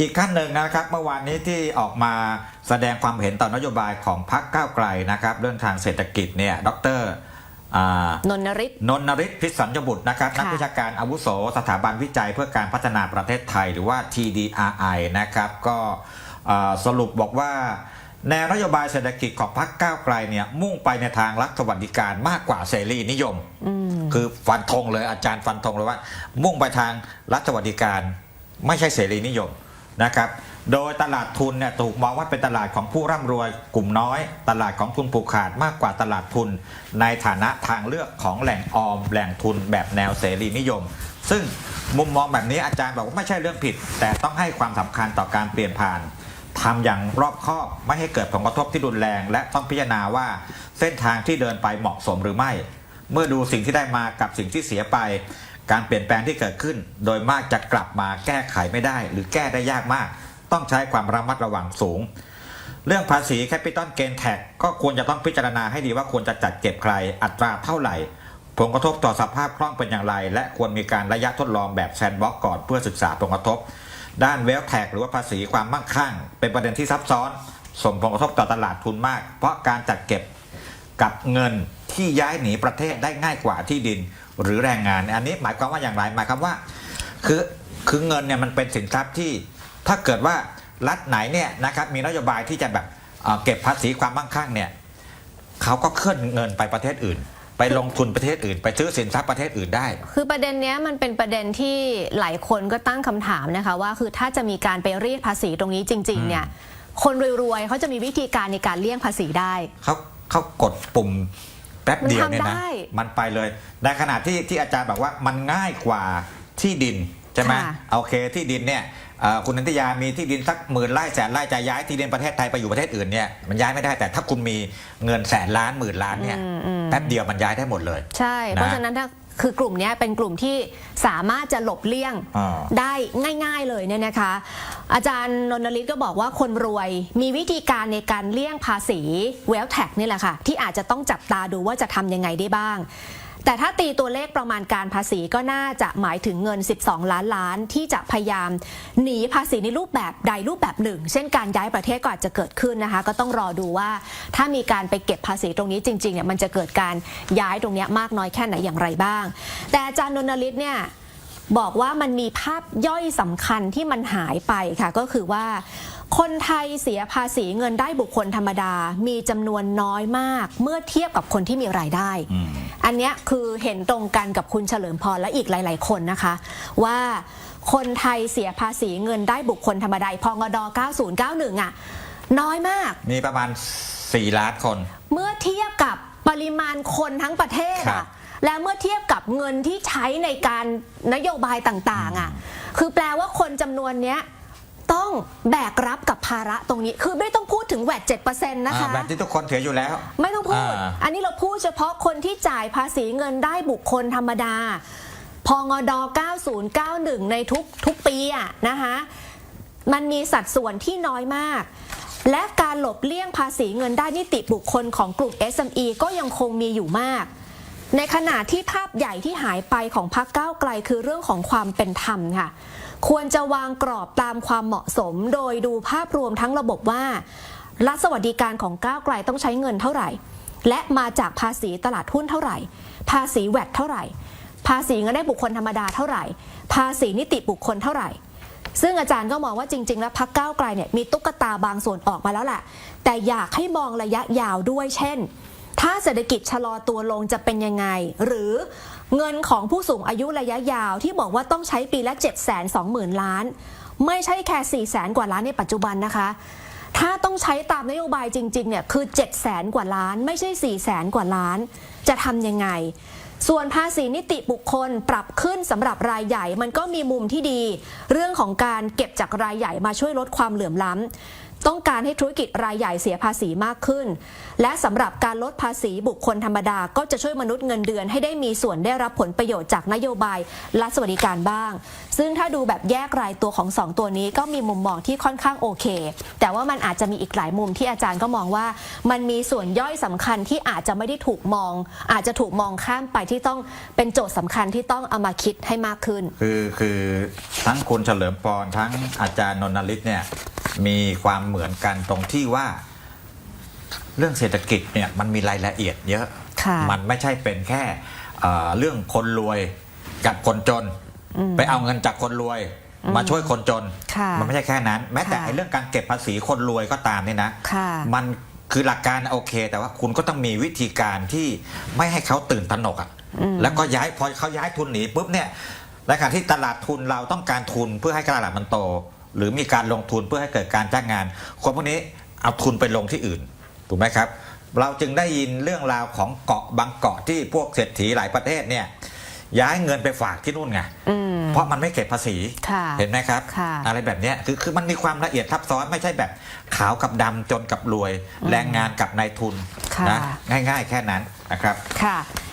อีกขั้นหนึ่งนะครับเมื่อวานนี้ที่ออกมาแสดงความเห็นต่อนโยบายของพรรคก้าวไกลนะครับ เรื่องทางเศรษฐกิจเนี่ยดรอ่านนริศนนทริศพิษสัญญบุตรนะครับค่ะนักวิชาการอาวุโสสถาบันวิจัยเพื่อการพัฒนาประเทศไทยหรือว่า TDRI นะครับก็อ่าสรุปบอกว่าแนวนโยบายเศรษฐกิจของพรรคก้าวไกลเนี่ยมุ่งไปในทางรัฐสวัสดิการมากกว่าเสรีนิยมอืมคือฟันธงเลยอาจารย์ฟันธงเลยว่า มุ่งไปทางรัฐสวัสดิการไม่ใช่เสรีนิยม นะครับโดยตลาดทุนเนี่ยถูกมองว่าเป็นตลาดของผู้ร่ำรวยกลุ่มน้อย ตลาดของทุนผูกขาดมากกว่าตลาดทุน ในฐานะทางเลือกของแหล่งออมแหล่งทุนแบบแนวเสรีนิยม ซึ่งมุมมองแบบนี้อาจารย์บอกว่าไม่ใช่เรื่องผิด แต่ต้องให้ความสำคัญต่อการเปลี่ยนผ่านทำอย่างรอบคอบไม่ให้เกิดผลกระทบที่รุนแรง และต้องพิจารณาว่าเส้นทางที่เดินไปเหมาะสมหรือไม่ เมื่อดูสิ่งที่ได้มากับสิ่งที่เสียไป การเปลี่ยนแปลงที่เกิดขึ้น โดยมากจะกลับมาแก้ไขไม่ได้ หรือแก้ได้ยากมาก ต้องใช้ความระมัดระวังสูง เรื่องภาษีแคปิตอลเกนแท็กก็ควรจะต้องพิจารณาให้ดีว่าควรจะจัดเก็บใคร อัตราเท่าไหร่ ผลกระทบต่อสภาพคล่องเป็นอย่างไร และควรมีการระยะทดลองแบบแซนด์บ็อกก่อนเพื่อศึกษาผลกระทบ ด้านเวลแท็กหรือว่าภาษีความมั่งคั่ง เป็นประเด็นที่ซับซ้อนส่งผลกระทบต่อตลาดทุนมาก เพราะการจัดเก็บกับเงินที่ย้ายหนีประเทศได้ง่ายกว่าที่ดิน หรือแรงงาน อันนี้หมายความว่าอย่างไรหมายความว่า คือคือเงินเนี่ยมันเป็นสินทรัพย์ที่ถ้าเกิดว่ารัฐไหนเนี่ยนะครับมีนโยบายที่จะแบบเอ่อเก็บภาษีความมั่งคั่งเนี่ยเขาก็เคลื่อนเงินไปประเทศอื่น ไปลงทุนประเทศอื่น ไปซื้อสินทรัพย์ประเทศอื่นได้ คือประเด็นเนี้ยมันเป็นประเด็นที่หลายคนก็ตั้งคำถามนะคะว่าคือถ้าจะมีการไปเรียกภาษีตรงนี้จริง ๆ เนี่ยคนรวยๆเขาจะมีวิธีการในการเลี่ยงภาษีได้เขาเขากดปุ่ม แป๊บเดียวเนี่ยมันนะทำได้มันไปเลย ในขณะที่ที่อาจารย์บอกว่ามันง่ายกว่าที่ดินใช่ไหมค่ะโอเคที่ดินเนี่ยเอ่อคุณนันทยามีที่ดินสักหมื่นไร่แสนไร่จะย้ายที่ดินประเทศไทยไปอยู่ประเทศอื่นเนี่ยมันย้ายไม่ได้แต่ถ้าคุณมีเงินแสนล้านหมื่นล้านเนี่ยอืมอืมแป๊บเดียวมันย้ายได้หมดเลย ใช่นะเพราะฉะนั้นถ้า คือกลุ่มเนี้ยเป็นกลุ่มที่สามารถจะหลบเลี่ยงอ่าได้ง่าย ๆเลยเนี่ยนะคะ อาจารย์นนทลิศก็บอกว่าคนรวยมีวิธีการในการเลี่ยงภาษีเวลแท็กนี่แหละค่ะ ที่อาจจะต้องจับตาดูว่าจะทำยังไงได้บ้าง แต่ถ้าตีตัวเลขประมาณการภาษีก็น่าจะหมายถึงเงิน 12 ล้านล้านที่จะพยายามหนีภาษีในรูปแบบใดรูปแบบหนึ่ง เช่นการย้ายประเทศก็อาจจะเกิดขึ้นนะคะ ก็ต้องรอดูว่าถ้ามีการไปเก็บภาษีตรงนี้จริงๆเนี่ยมันจะเกิดการย้ายตรงนี้มากน้อยแค่ไหนอย่างไรบ้าง แต่อาจารย์นนทลิศเนี่ยบอกว่ามันมีภาพย่อยสำคัญที่มันหายไปค่ะก็คือว่า คนไทยเสียภาษีเงินได้บุคคลธรรมดา มีจำนวนน้อยมาก เมื่อเทียบกับคนที่มีรายได้อืมอันเนี้ยคือเห็นตรงกันกับคุณเฉลิมพรและอีกหลาย ๆ คนนะคะ ว่าคนไทยเสียภาษีเงินได้บุคคลธรรมดาพงด9091 อะ น้อยมาก มีประมาณ 4 ล้านคน เมื่อเทียบกับปริมาณคนทั้งประเทศครัอะบและเมื่อเทียบกับเงินที่ใช้ในการนโยบายต่าง ๆอะคือแปลว่าคนจำนวนเนี้ย ต้องแบกรับกับภาระตรงนี้ คือไม่ต้องพูดถึงแวด7%นะคะ อ่าแบบที่ทุกคนถืออยู่แล้ว ไม่ต้องพูด อ่า อันนี้เราพูดเฉพาะคนที่จ่ายภาษีเงินได้บุคคลธรรมดา พงด 9091 ในทุกทุกปีอะนะคะ มันมีสัดส่วนที่น้อยมาก และการหลบเลี่ยงภาษีเงินได้นิติบุคคลของกลุ่ม SME ก็ยังคงมีอยู่มาก ในขณะที่ภาพใหญ่ที่หายไปของพรรคก้าวไกลคือเรื่องของความเป็นธรรมค่ะ ควรจะวางกรอบตามความเหมาะสม โดยดูภาพรวมทั้งระบบว่า รัฐสวัสดิการของก้าวไกลต้องใช้เงินเท่าไหร่ และมาจากภาษีตลาดหุ้นเท่าไหร่ ภาษีแวดเท่าไหร่ ภาษีเงินได้บุคคลธรรมดาเท่าไหร่ ภาษีนิติบุคคลเท่าไหร่ซึ่งอาจารย์ก็มองว่าจริง ๆ แล้วพักก้าวไกลเนี่ยมีตุ๊กตาบางส่วนออกมาแล้วแหละแต่อยากให้มองระยะยาวด้วยเช่น ถ้าเศรษฐกิจชะลอตัวลงจะเป็นยังไง หรือ เงินของผู้สูงอายุระยะยาวที่บอกว่าต้องใช้ปีละ 7 2 0 0 0 0 ล้าน ไม่ใช่แค่ 4 0 0 0 0 กว่าล้านในปัจจุบันนะคะ ถ้าต้องใช้ตามนโยบายจริงๆเนี่ยคือ 7 0 0 0 0 กว่าล้าน ไม่ใช่ 4 0 0 0 0 0กว่าล้าน จะทำยังไง ส่วนภาษีนิติบุคคลปรับขึ้นสำหรับรายใหญ่มันก็มีมุมที่ดี เรื่องของการเก็บจากรายใหญ่มาช่วยลดความเหลื่อมล้ำ ต้องการให้ธุรกิจรายใหญ่เสียภาษีมากขึ้น และสำหรับการลดภาษีบุคคลธรรมดา ก็จะช่วยมนุษย์เงินเดือนให้ได้มีส่วนได้รับผลประโยชน์จากนโยบายรัฐสวัสดิการบ้าง ซึ่งถ้าดูแบบแยกรายตัวของสองตัวนี้ก็มีมุมมองที่ค่อนข้างโอเค แต่ว่ามันอาจจะมีอีกหลายมุมที่อาจารย์ก็มองว่า มันมีส่วนย่อยสำคัญที่อาจจะไม่ได้ถูกมอง อาจจะถูกมองข้ามไปที่ต้องเป็นโจทย์สำคัญที่ต้องเอามาคิดให้มากขึ้น คือคือทั้งคุณเฉลิมพรทั้งอาจารย์นนทฤทธิ์เนี่ย มีความเหมือนกันตรงที่ว่า เรื่องเศรษฐกิจเนี่ยมันมีรายละเอียดเยอะค่ะมันไม่ใช่เป็นแค่เอ่อเรื่องคนรวยกับคนจน ไปเอาเงินจากคนรวยมาช่วยคนจนค่ะมันไม่ใช่แค่นั้น แม้แต่ค่ะไอ้เรื่องการเก็บภาษีคนรวยก็ตามนี่นะค่ะมันคือหลักการโอเค แต่ว่าคุณก็ต้องมีวิธีการที่ไม่ให้เขาตื่นตระหนกอะ่ะแล้วก็ย้ายพอเขาย้ายทุนหนีปุ๊บเนี่ยในขณะที่ตลาดทุนเราต้องการทุนเพื่อให้ตลาดมันโต หรือมีการลงทุนเพื่อให้เกิดการจ้างงาน คนพวกนี้เอาทุนไปลงที่อื่นถูกไหมครับ เราจึงได้ยินเรื่องราวของเกาะบางเกาะที่พวกเศรษฐีหลายประเทศเนี่ยย้ายเงินไปฝากที่นู่นไงอืมเพราะมันไม่เก็บภาษีค่ะเห็นไหมครับค่ะอะไรแบบเนี้ยคือคือมันมีความละเอียดซับซ้อนไม่ใช่แบบขาวกับดำจนกับรวย แรงงานกับนายทุนค่ะนะง่าย ๆ แค่นั้นนะครับค่ะ